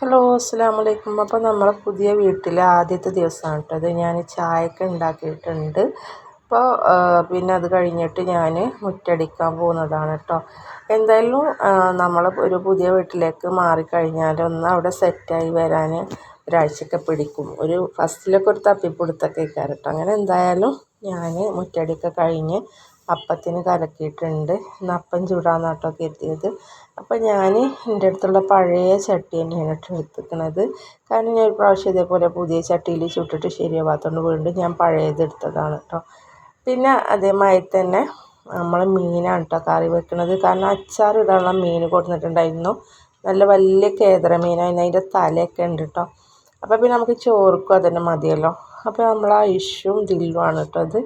Hello അസ്സാം വലൈക്കും അപ്പോൾ നമ്മളെ പുതിയ വീട്ടിലെ ആദ്യത്തെ ദിവസമാണ് കേട്ടോ അത് ഞാൻ ചായക്ക് ഉണ്ടാക്കിയിട്ടുണ്ട്. അപ്പോൾ പിന്നെ അത് കഴിഞ്ഞിട്ട് ഞാൻ മുറ്റടിക്കാൻ പോകുന്നതാണ് കേട്ടോ എന്തായാലും നമ്മൾ ഒരു പുതിയ വീട്ടിലേക്ക് മാറിക്കഴിഞ്ഞാൽ ഒന്ന് അവിടെ സെറ്റായി വരാൻ ഒരാഴ്ചയൊക്കെ പിടിക്കും. ഒരു ഫസ്റ്റിലൊക്കെ ഒരു തപ്പിപ്പിടുത്തൊക്കെ കേട്ടോ അങ്ങനെ എന്തായാലും ഞാൻ മുറ്റടിയൊക്കെ കഴിഞ്ഞ് അപ്പത്തിന് കലക്കിയിട്ടുണ്ട്. ഇന്ന് അപ്പം ചൂടാന്ന് കേട്ടോ കരുതിയത് അപ്പോൾ ഞാൻ എന്റെ അടുത്തുള്ള പഴയ ചട്ടി തന്നെയാണ് എടുത്തിരിക്കുന്നത് കാരണം ഞാൻ ഒരു പ്രാവശ്യം ഇതേപോലെ പുതിയ ചട്ടിയിൽ ചുട്ടിട്ട് ശരിയാവാത്തതുകൊണ്ട് വീണ്ടും ഞാൻ പഴയത് എടുത്തതാണ് കേട്ടോ. പിന്നെ അതേമാതിരി തന്നെ നമ്മൾ മീനാണ് കേട്ടോ കറി വെക്കുന്നത് കാരണം അച്ചാർ ഇടാനുള്ള മീൻ കൊടുത്തിട്ടുണ്ടായിരുന്നു. നല്ല വലിയ കേതറ മീനായിരുന്നു. അതിന്റെ തലയൊക്കെ ഉണ്ട് കേട്ടോ. അപ്പോൾ പിന്നെ നമുക്ക് ചോർക്കും അതുതന്നെ മതിയല്ലോ. അപ്പോൾ നമ്മൾ ആ ഇഷ്യൂം ദില്ലുമാണ് കേട്ടോ അത്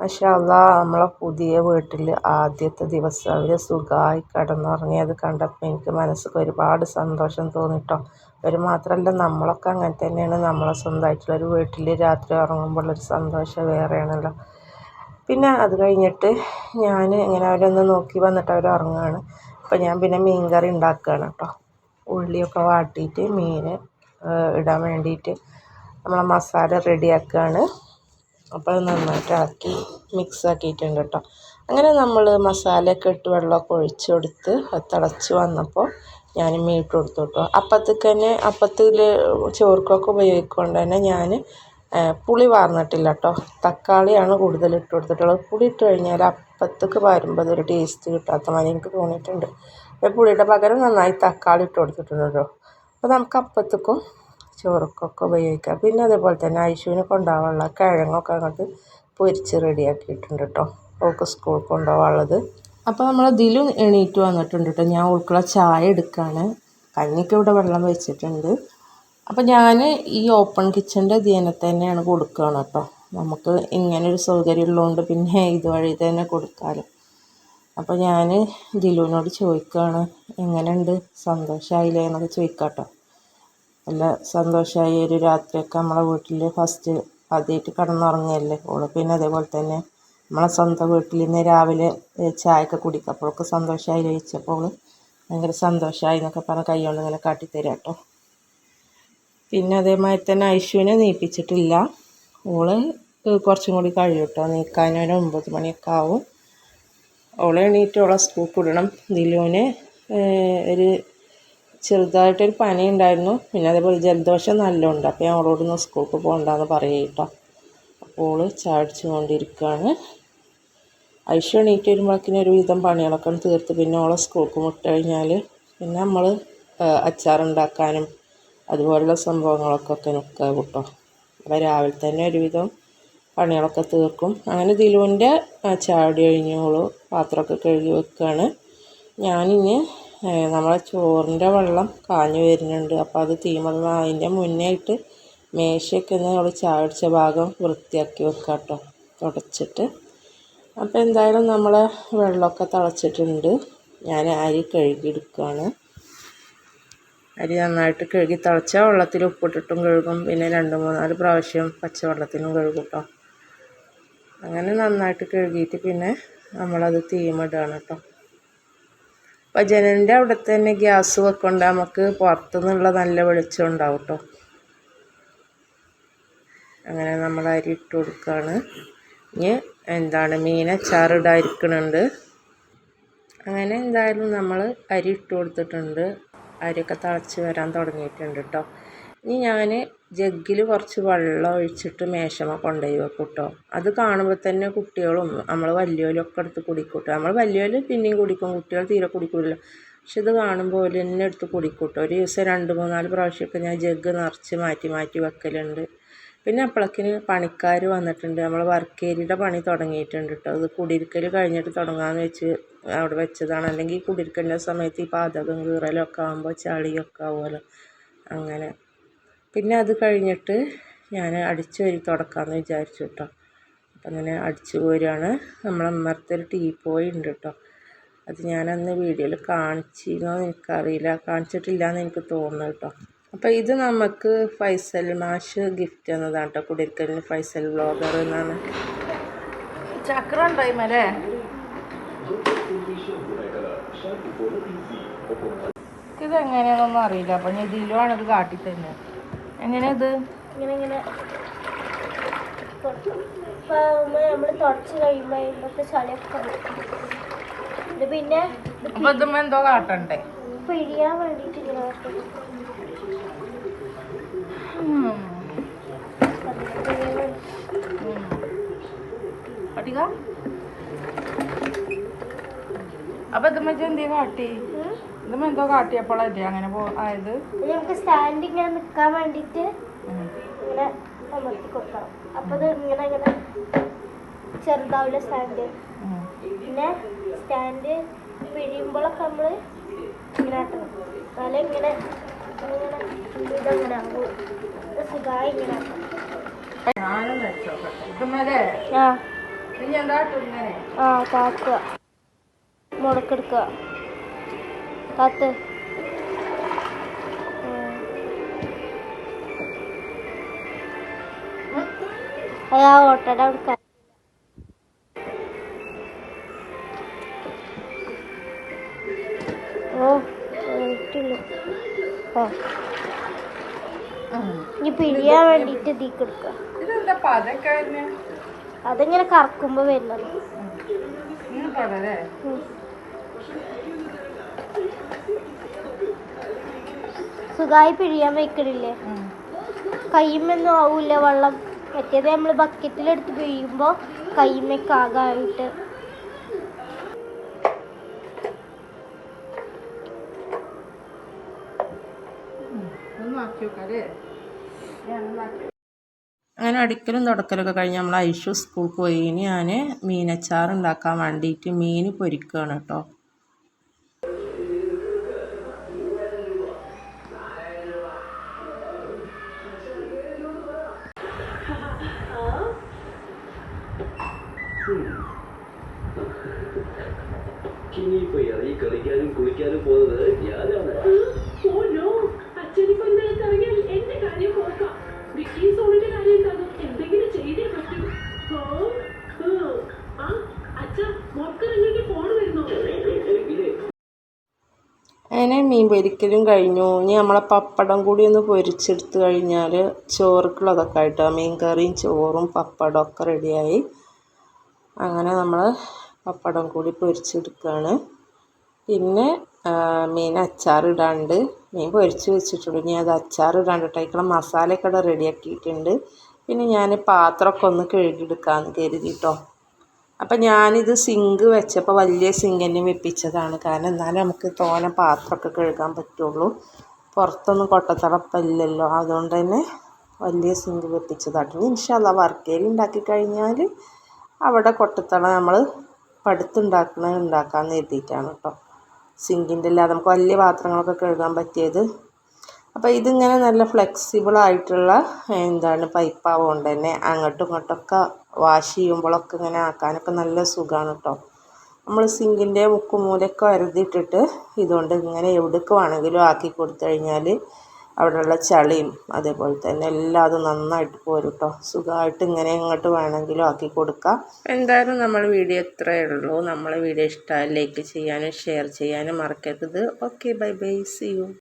മാഷാല്ലാ നമ്മളെ പുതിയ വീട്ടിൽ ആദ്യത്തെ ദിവസം അവർ സുഖമായി കിടന്നുറങ്ങിയത് കണ്ടപ്പോൾ എനിക്ക് മനസ്സിൽ ഒരുപാട് സന്തോഷം തോന്നിട്ടോ. അവർ മാത്രമല്ല നമ്മളൊക്കെ അങ്ങനെ തന്നെയാണ്. നമ്മളെ സ്വന്തമായിട്ടുള്ളൊരു വീട്ടിൽ രാത്രി ഉറങ്ങുമ്പോഴുള്ളൊരു സന്തോഷം വേറെയാണല്ലോ. പിന്നെ അത് കഴിഞ്ഞിട്ട് ഞാൻ ഇങ്ങനെ അവരൊന്ന് നോക്കി വന്നിട്ട് അവർ ഉറങ്ങുകയാണ് അപ്പോൾ ഞാൻ പിന്നെ മീൻ കറി ഉണ്ടാക്കുകയാണ് കേട്ടോ. ഉള്ളിയൊക്കെ വാട്ടിയിട്ട് മീൻ ഇടാൻ വേണ്ടിയിട്ട് നമ്മളെ മസാല റെഡിയാക്കുകയാണ് അപ്പോൾ അത് നന്നായിട്ട് ഇളക്കി മിക്സ് ആക്കിയിട്ടുണ്ട് കേട്ടോ. അങ്ങനെ നമ്മൾ മസാലയൊക്കെ ഇട്ട് വെള്ളമൊക്കെ ഒഴിച്ച് കൊടുത്ത് അത് തിളച്ച് വന്നപ്പോൾ ഞാൻ മീറ്റ് ഇട്ട് കൊടുത്തു കേട്ടോ. അപ്പത്തേക്ക് തന്നെ അപ്പത്തിൽ ചോർക്കൊക്കെ ഉപയോഗിക്കൊണ്ട് തന്നെ ഞാൻ പുളി വാർന്നിട്ടില്ല കേട്ടോ. തക്കാളിയാണ് കൂടുതൽ ഇട്ട് കൊടുത്തിട്ടുള്ളത്. പുളി ഇട്ട് കഴിഞ്ഞാൽ അപ്പത്തേക്ക് വരുമ്പോൾ അതൊരു ടേസ്റ്റ് കിട്ടാത്ത മാതിരി എനിക്ക് തോന്നിയിട്ടുണ്ട്. അപ്പോൾ പുളിയുടെ പകരം നന്നായി തക്കാളി ഇട്ട് കൊടുത്തിട്ടുണ്ട് കേട്ടോ. അപ്പോൾ നമുക്ക് അപ്പത്തേക്കും ചോറക്കൊക്കെ ഉപയോഗിക്കാം. പിന്നെ അതേപോലെ തന്നെ ഐശുവിന് കൊണ്ടുപോകാനുള്ള കിഴങ്ങൊക്കെ അങ്ങോട്ട് പൊരിച്ച് റെഡിയാക്കിയിട്ടുണ്ട് കേട്ടോ. അവൾക്ക് സ്കൂളിൽ കൊണ്ടുപോകാനുള്ളത്. അപ്പോൾ നമ്മൾ ഇതിലും എണീറ്റ് വന്നിട്ടുണ്ട് കേട്ടോ. ഞാൻ ഓൾക്കുള്ള ചായ എടുക്കുകയാണ് കഞ്ഞിക്ക് ഇവിടെ വെള്ളം വെച്ചിട്ടുണ്ട്. അപ്പോൾ ഞാൻ ഈ ഓപ്പൺ കിച്ചന്റെ ധ്യാനം തന്നെയാണ് കൊടുക്കുകയാണ് കേട്ടോ. നമുക്ക് ഇങ്ങനെ ഒരു സൗകര്യം ഉള്ളതുകൊണ്ട് പിന്നെ ഇതുവഴി തന്നെ കൊടുക്കാമല്ലോ അപ്പോൾ ഞാൻ ദിലുവിനോട് ചോദിക്കുകയാണ് എങ്ങനെയുണ്ട്? സന്തോഷമായില്ലേ? എന്നൊക്കെ ചോദിക്കാം കേട്ടോ. നല്ല സന്തോഷമായി ഒരു രാത്രിയൊക്കെ നമ്മളെ വീട്ടിൽ ഫസ്റ്റ് ആദ്യമായിട്ട് കിടന്നുറങ്ങിയല്ലേ ഓൾ പിന്നെ അതേപോലെ തന്നെ നമ്മളെ സ്വന്തം വീട്ടിൽ നിന്ന് രാവിലെ ചായയൊക്കെ കുടിക്കുക അപ്പോഴൊക്കെ സന്തോഷമായി ചോദിച്ചപ്പോൾ ഭയങ്കര സന്തോഷമായി എന്നൊക്കെ പറഞ്ഞ് കൈ കൊണ്ട് ഇങ്ങനെ കാട്ടിത്തരാം കേട്ടോ പിന്നെ അതേമാതിരി തന്നെ ഐശുവിനെ നീപ്പിച്ചിട്ടില്ല. ഓൾ കുറച്ചും കൂടി കഴിയും കേട്ടോ നീക്കാനൊരു ഒമ്പത് മണിയൊക്കെ ആവും. ഓളെ എണീറ്റ് ഓളെ സ്കൂൾ വിടണം. ദിലുവിന് ഒരു ചെറുതായിട്ടൊരു പനി ഉണ്ടായിരുന്നു പിന്നെ അതേപോലെ ജലദോഷം നല്ലോണ്ട്. അപ്പോൾ ഞാൻ അവളോട് ഒന്ന് സ്കൂൾക്ക് പോകണ്ടെന്ന് പറയും കേട്ടോ അപ്പോൾ ചാടിച്ചു കൊണ്ടിരിക്കുകയാണ് ഐഷ എണീറ്റ് വരുമ്പോഴേക്കിന് ഒരുവിധം പണികളൊക്കെ തീർത്ത് പിന്നെ ഓളെ സ്കൂൾക്ക് വിട്ട് കഴിഞ്ഞാൽ പിന്നെ നമ്മൾ അച്ചാറുണ്ടാക്കാനും അതുപോലുള്ള സംഭവങ്ങളൊക്കെ ഒക്കെ നിൽക്കുക കേട്ടോ. അപ്പോൾ രാവിലെ തന്നെ ഒരുവിധം പണികളൊക്കെ തീർക്കും. അങ്ങനെ ദിലുവിന്റെ ചാടി കഴിഞ്ഞോളൂ പാത്രമൊക്കെ കഴുകി വെക്കുകയാണ് ഞാനിനി നമ്മളെ ചോറിന്റെ വെള്ളം കാഞ്ഞു വരുന്നുണ്ട്. അപ്പോൾ അത് തീമന്ന് അതിന്റെ മുന്നേ ആയിട്ട് മേശയൊക്കെ ഒന്ന് നമ്മൾ ചാടിച്ച ഭാഗം വൃത്തിയാക്കി വെക്കുക കേട്ടോ തുടച്ചിട്ട്. അപ്പോൾ എന്തായാലും നമ്മൾ വെള്ളമൊക്കെ തിളച്ചിട്ടുണ്ട്. ഞാൻ അരി കഴുകിയെടുക്കുകയാണ് അരി നന്നായിട്ട് കഴുകി തിളച്ച വെള്ളത്തിൽ ഉപ്പിട്ടിട്ടും കഴുകും. പിന്നെ രണ്ട് മൂന്നാൽ പ്രാവശ്യം പച്ചവെള്ളത്തിലും കഴുകും കേട്ടോ അങ്ങനെ നന്നായിട്ട് കഴുകിയിട്ട് പിന്നെ നമ്മളത് തീമിടുകയാണ് കേട്ടോ ജനലിന്റെ അവിടെ തന്നെ ഗ്യാസ് വെക്കണ്ട. നമുക്ക് പുറത്തുനിന്നുള്ള നല്ല വെളിച്ചം ഉണ്ടാവും കേട്ടോ അങ്ങനെ നമ്മൾ അരി ഇട്ട് കൊടുക്കുകയാണ് ഇനി എന്താണ് മീൻ അച്ചാറിടാതിരിക്കണുണ്ട് അങ്ങനെ എന്തായാലും നമ്മൾ അരി ഇട്ട് കൊടുത്തിട്ടുണ്ട്. അരിയൊക്കെ തിളച്ച് വരാൻ തുടങ്ങിയിട്ടുണ്ട് കേട്ടോ ഇനി ഞാൻ ജഗ്ഗിൽ കുറച്ച് വെള്ളം ഒഴിച്ചിട്ട് മേശമ കൊണ്ടുപോയി വെക്കും കേട്ടോ അത് കാണുമ്പോൾ തന്നെ കുട്ടികളും നമ്മൾ വലിയവരും എടുത്ത് കുടിക്കും കേട്ടോ നമ്മൾ വലിയവർ പിന്നെയും കുടിക്കും കുട്ടികൾ തീരെ കുടിക്കില്ല പക്ഷെ ഇത് കാണുമ്പോൾ ഓൽ തന്നെ എടുത്ത് കുടിക്കും കേട്ടോ ഒരു ദിവസം രണ്ട് മൂന്നാൽ പ്രാവശ്യമൊക്കെ ഞാൻ ജഗ്ഗ് നിറച്ച് മാറ്റി മാറ്റി വെക്കലുണ്ട്. പിന്നെ അപ്പോഴേക്കിന് പണിക്കാർ വന്നിട്ടുണ്ട്. നമ്മൾ വർക്ക് ഏരിയയുടെ പണി തുടങ്ങിയിട്ടുണ്ട് കേട്ടോ അത് കുടിയിരിക്കൽ കഴിഞ്ഞിട്ട് തുടങ്ങാമെന്ന് വെച്ച് അവിടെ വെച്ചതാണ്. അല്ലെങ്കിൽ കുടിയിരിക്കലിന്റെ സമയത്ത് ഈ പാതകം കീറലൊക്കെ ആകുമ്പോൾ ചളിയൊക്കെ ആവുമല്ലോ. അങ്ങനെ. പിന്നെ അത് കഴിഞ്ഞിട്ട് ഞാൻ അടിച്ച് വരി തുടക്കാമെന്ന് വിചാരിച്ചു കേട്ടോ അപ്പം അങ്ങനെ അടിച്ചു പോരുകയാണ് നമ്മളെ ഒരു പോയി ഉണ്ട് കേട്ടോ അത് ഞാനന്ന് വീഡിയോയിൽ കാണിച്ചിരുന്നോ എനിക്കറിയില്ല. കാണിച്ചിട്ടില്ല എന്ന് എനിക്ക് തോന്നുന്നു കേട്ടോ അപ്പോൾ ഇത് നമുക്ക് ഫൈസൽ മാഷ് ഗിഫ്റ്റ് എന്നതാണ് കേട്ടോ കുടിയിരിക്കലിന് ഫൈസൽ വ്ളോഗർ എന്നാണ്. ചക്ര ഉണ്ടായി മലേ ഇതെങ്ങനെയാണെന്നൊന്നും അറിയില്ല. അപ്പം ഞാൻ ഇതിലുമാണ് ഇത് കാട്ടി തന്നെ എങ്ങനെയാ ഇത് ഇങ്ങനെ. ഇങ്ങനെ നമ്മൾ തുടച്ച് കഴിയുമ്പോൾ ചളിയൊക്കെ പിന്നെ അപ്പൊ ഇതുമ്മ എന്തോ കാട്ടണ്ടേ? പിഴിയാൻ ഇങ്ങനെ. അപ്പൊ ഇതുമ്മ ഇജ്ജ് കാട്ടി? ഇതുമ്മ എന്തോ കാട്ടിയപ്പോഴല്ലേ അങ്ങനെ പോ ആയത്. ഇത് നമുക്ക് സ്റ്റാൻഡ് ഇങ്ങനെ നിൽക്കാൻ വേണ്ടിയിട്ട് ഇങ്ങനെ അമർത്തി കൊടുക്കണം. അപ്പോൾ ഇത് ഇങ്ങനെ ഇങ്ങനെ ചെറുതാവില്ല സ്റ്റാൻഡ് പിന്നെ സ്റ്റാൻഡ് പിഴിയുമ്പോഴൊക്കെ നമ്മൾ ഇങ്ങനെ ആട്ടണം എന്നാലേ ഇങ്ങനെ ഇങ്ങനെ ഇതങ്ങനെ ആകും ഇത് സുഖമായി ഇങ്ങനെ? ആക്കണം ആ താത്തുക മുടക്കെടുക്കുക താത്ത് അതാ ഓട്ടയുടെ അവിടെ ഓ ആ. ഇനി പിഴിയാൻ വേണ്ടിട്ട് പതൊക്കെ വരുന്നേ? അതിങ്ങനെ കറക്കുമ്പോൾ വരുന്നത്. സുഖമായി പിഴിയാൻ വെക്കണില്ലേ? കയ്യുമെന്നും ആവൂല വെള്ളം. മറ്റേത് നമ്മൾ ബക്കറ്റിലെടുത്ത് പിഴിയുമ്പോൾ കയ്യുമ്മയ്ക്ക് ആകായിട്ട് അങ്ങനെ അടിക്കലും തുടക്കലൊക്കെ കഴിഞ്ഞ് നമ്മൾ ഐഷു സ്കൂൾക്ക് പോയി. ഇനി ഞാൻ മീനച്ചാർ ഉണ്ടാക്കാൻ വേണ്ടിയിട്ട് മീൻ പൊരിക്കുകയാണ് കേട്ടോ. ഇനിയിപ്പോ ഇറങ്ങി കളിക്കാനും കുളിക്കാനും പോകുന്നത് ഞാനാണ് അച്ഛനിപ്പോ ഇന്നലത്തെ ഇറങ്ങിയാൽ എന്റെ കാര്യം പോക്കാം വിക്കി സോണിന്റെ അങ്ങനെ മീൻ പൊരിക്കലും കഴിഞ്ഞു. ഇനി നമ്മളെ പപ്പടം കൂടി ഒന്ന് പൊരിച്ചെടുത്ത് കഴിഞ്ഞാൽ ചോറുക്കുള്ളതൊക്കെ ആയിട്ട് മീൻ കറിയും ചോറും പപ്പടം ഒക്കെ റെഡിയായി. അങ്ങനെ നമ്മൾ പപ്പടം കൂടി പൊരിച്ചെടുക്കുകയാണ് പിന്നെ മീൻ അച്ചാറിടാണ്ട് മീൻ പൊരിച്ച് വെച്ചിട്ടുണ്ട്. ഇനി അത് അച്ചാറിടാണ്ട് മസാലയൊക്കെ ഇവിടെ റെഡിയാക്കിയിട്ടുണ്ട്. പിന്നെ ഞാൻ പാത്രമൊക്കെ ഒന്ന് കഴുകിയെടുക്കാമെന്ന് കരുതി കേട്ടോ അപ്പം ഞാനിത് സിങ്ക് വെച്ചപ്പോൾ വലിയ സിങ്ക് തന്നെ വെപ്പിച്ചതാണ്. കാരണം എന്നാലേ നമുക്ക് തോനെ പാത്രമൊക്കെ കഴുകാൻ പറ്റുള്ളൂ. പുറത്തൊന്നും കൊട്ടത്തളപ്പില്ലല്ലോ അതുകൊണ്ട് തന്നെ വലിയ സിങ്ക് വെപ്പിച്ചതാണ്. ഇൻഷാല്ല വർക്കേരി ഉണ്ടാക്കി കഴിഞ്ഞാൽ അവിടെ കൊട്ടത്തള നമ്മൾ പടുത്തുണ്ടാക്കണ ഉണ്ടാക്കാമെന്ന് എഴുതിയിട്ടാണ് കേട്ടോ സിങ്കിന്റെ അല്ലാതെ നമുക്ക് വലിയ പാത്രങ്ങളൊക്കെ കഴുകാൻ പറ്റിയത്. അപ്പോൾ ഇതിങ്ങനെ നല്ല ഫ്ലെക്സിബിൾ ആയിട്ടുള്ള എന്താണ് പൈപ്പാവുകൊണ്ട് തന്നെ അങ്ങോട്ടും ഇങ്ങോട്ടൊക്കെ വാഷ് ചെയ്യുമ്പോഴൊക്കെ ഇങ്ങനെ ആക്കാനൊക്കെ നല്ല സുഖമാണ് കേട്ടോ നമ്മൾ സിങ്കിന്റെ മുക്കുമൂലൊക്കെ അരുതിയിട്ടിട്ട് ഇതുകൊണ്ട് ഇങ്ങനെ എവിടേക്ക് വേണമെങ്കിലും ആക്കി കൊടുത്തു കഴിഞ്ഞാൽ അവിടെയുള്ള ചളിയും അതേപോലെ തന്നെ എല്ലാം അത് നന്നായിട്ട് പോരും കേട്ടോ സുഖമായിട്ട് ഇങ്ങനെ ഇങ്ങോട്ട് വേണമെങ്കിലും ആക്കി കൊടുക്കാം. എന്തായാലും നമ്മൾ വീഡിയോ ഇത്രയേ ഉള്ളൂ. നമ്മളെ വീഡിയോ ഇഷ്ടമായി ലൈക്ക് ചെയ്യാനും ഷെയർ ചെയ്യാനും മറക്കരുത്. Okay bye bye. See you